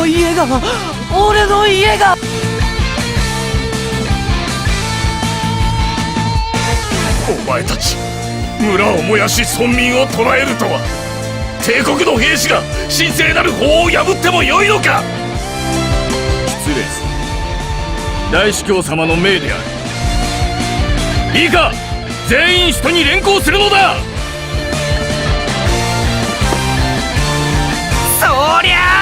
の家が俺の家が。お前たち村を燃やし村民を捕らえるとは。帝国の兵士が神聖なる法を破ってもよいのか。失礼する。大司教様の命である。いいか全員人に連行するのだ。そりゃ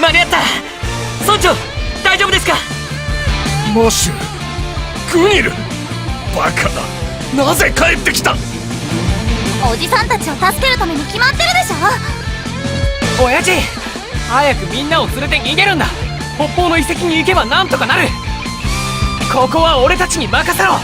間に合った。村長大丈夫ですか？マシュグニルバカななぜ帰ってきた？おじさんたちを助けるために決まってるでしょ？親父早くみんなを連れて逃げるんだ。北方の遺跡に行けばなんとかなる。ここは俺たちに任せろ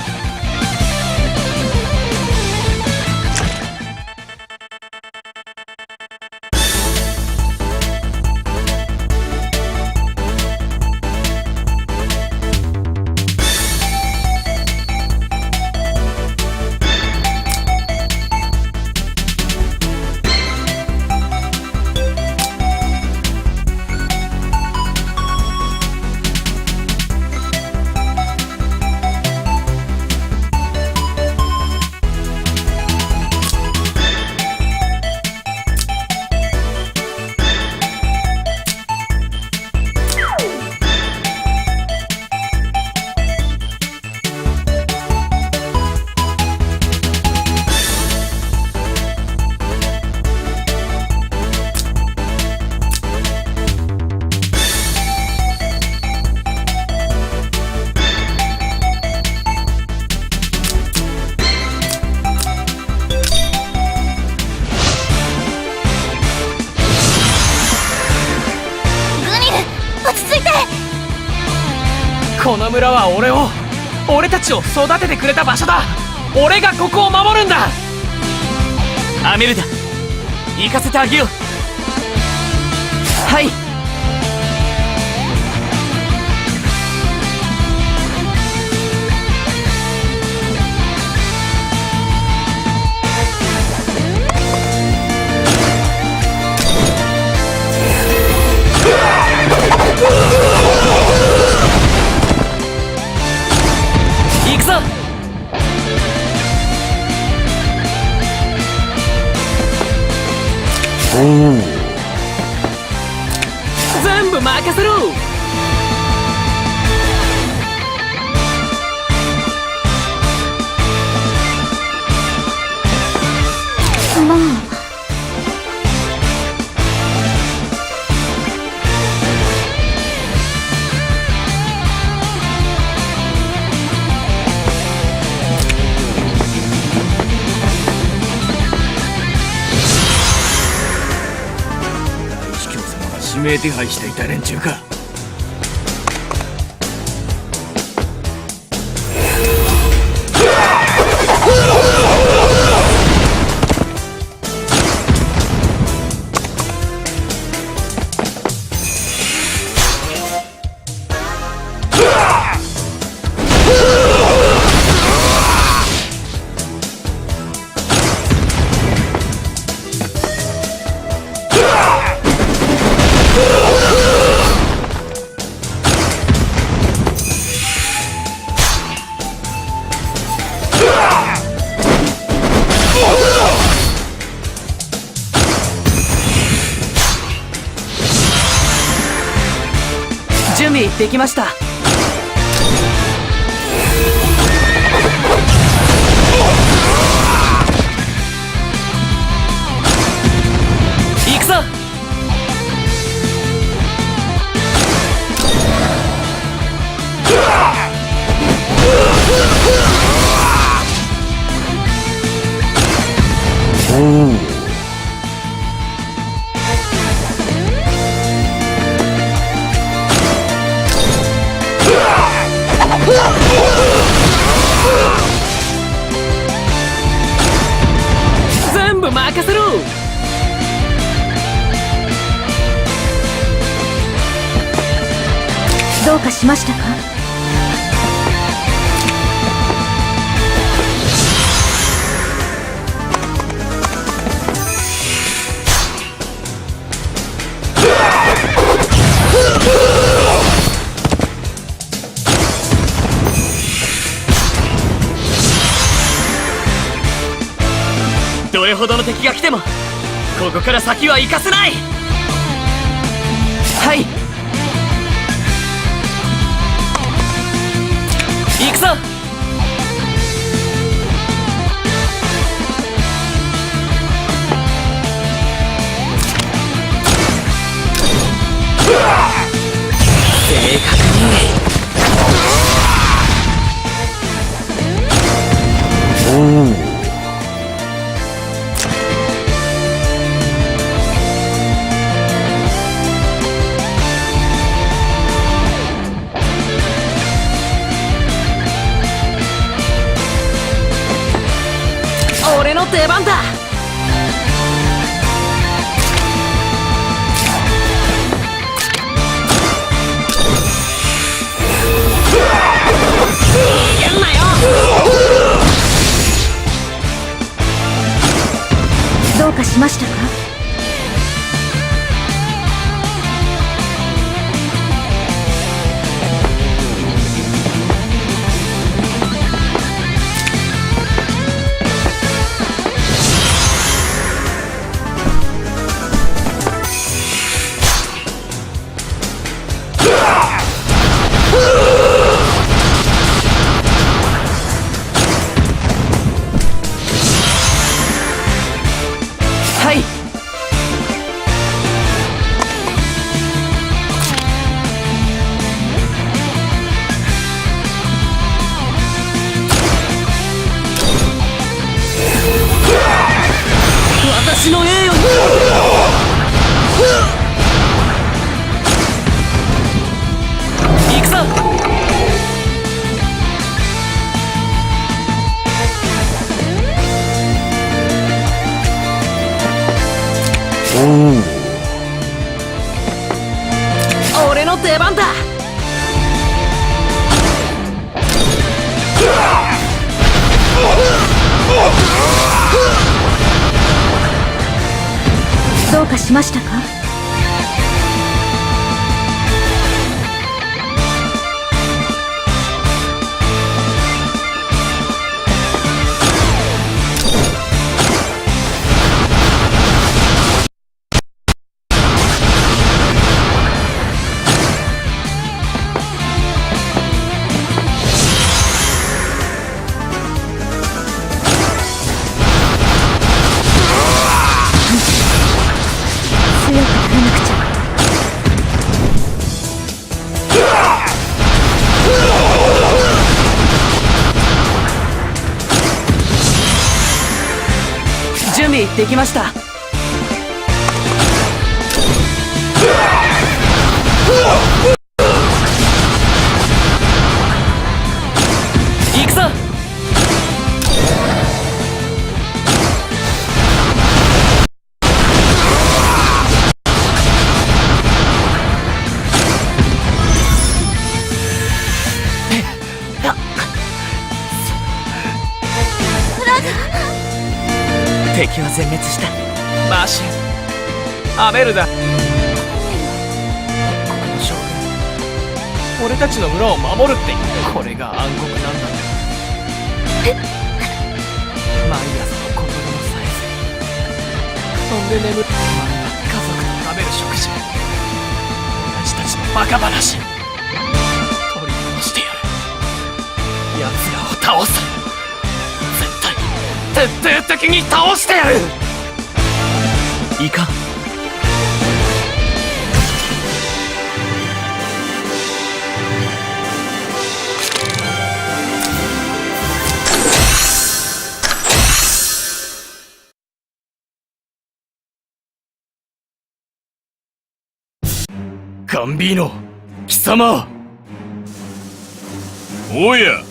この村は俺を俺たちを育ててくれた場所だ。俺がここを守るんだ。アメルダ行かせてあげよう。はい。指名手配していた連中か。準備できました。行くぞ。全どうかしましたか？どれほどの敵が来てもここから先は行かせない。はい。行くぞ正確ましたか？俺の出番だ。どうかしましたか。できました。は全滅した。マシュアメルダこの将軍。俺たちの村を守るって。これが暗黒なんだ毎朝の心のさえずそんで眠る。お前が家族と食べる食事。俺たちのバカ話。取り戻してやる。奴らを倒す徹底的に倒してやる。いかん。ガンビーノ貴様。おや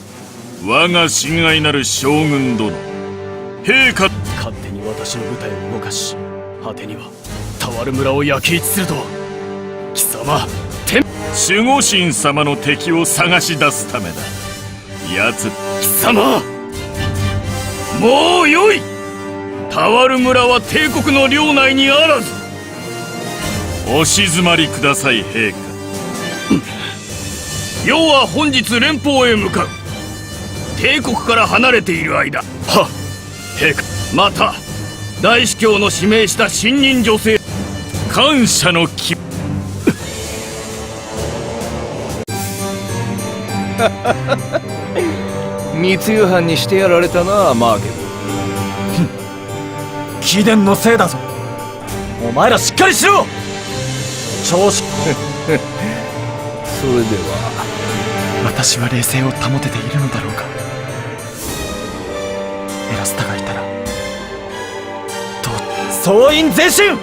我が親愛なる将軍殿陛下勝手に私の部隊を動かし果てには俵村を焼き討ちするとは。貴様守護神様の敵を探し出すためだ。奴。貴様もうよい。俵村は帝国の領内にあらず。お静まりください陛下要は本日連邦へ向かう。帝国から離れている間。は陛下また大司教の指名した新任女性感謝の気。密輸犯にしてやられたなマーゲル。貴殿のせいだぞ。お前らしっかりしろ。調子。それでは。私は冷静を保てているのだろうか。エラスタが総員前進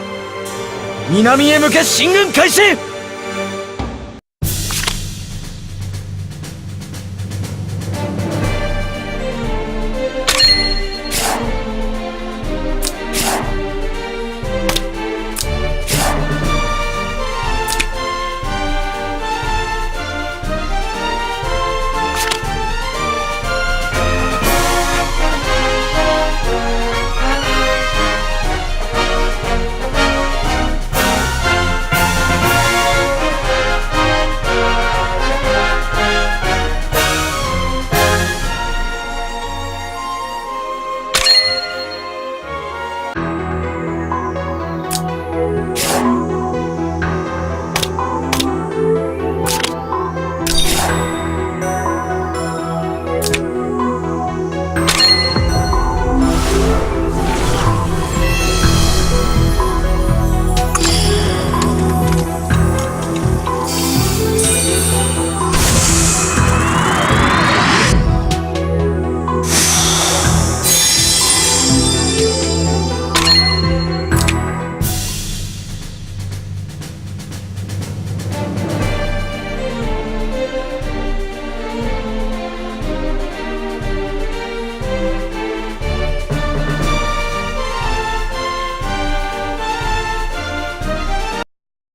南へ向け進軍開始。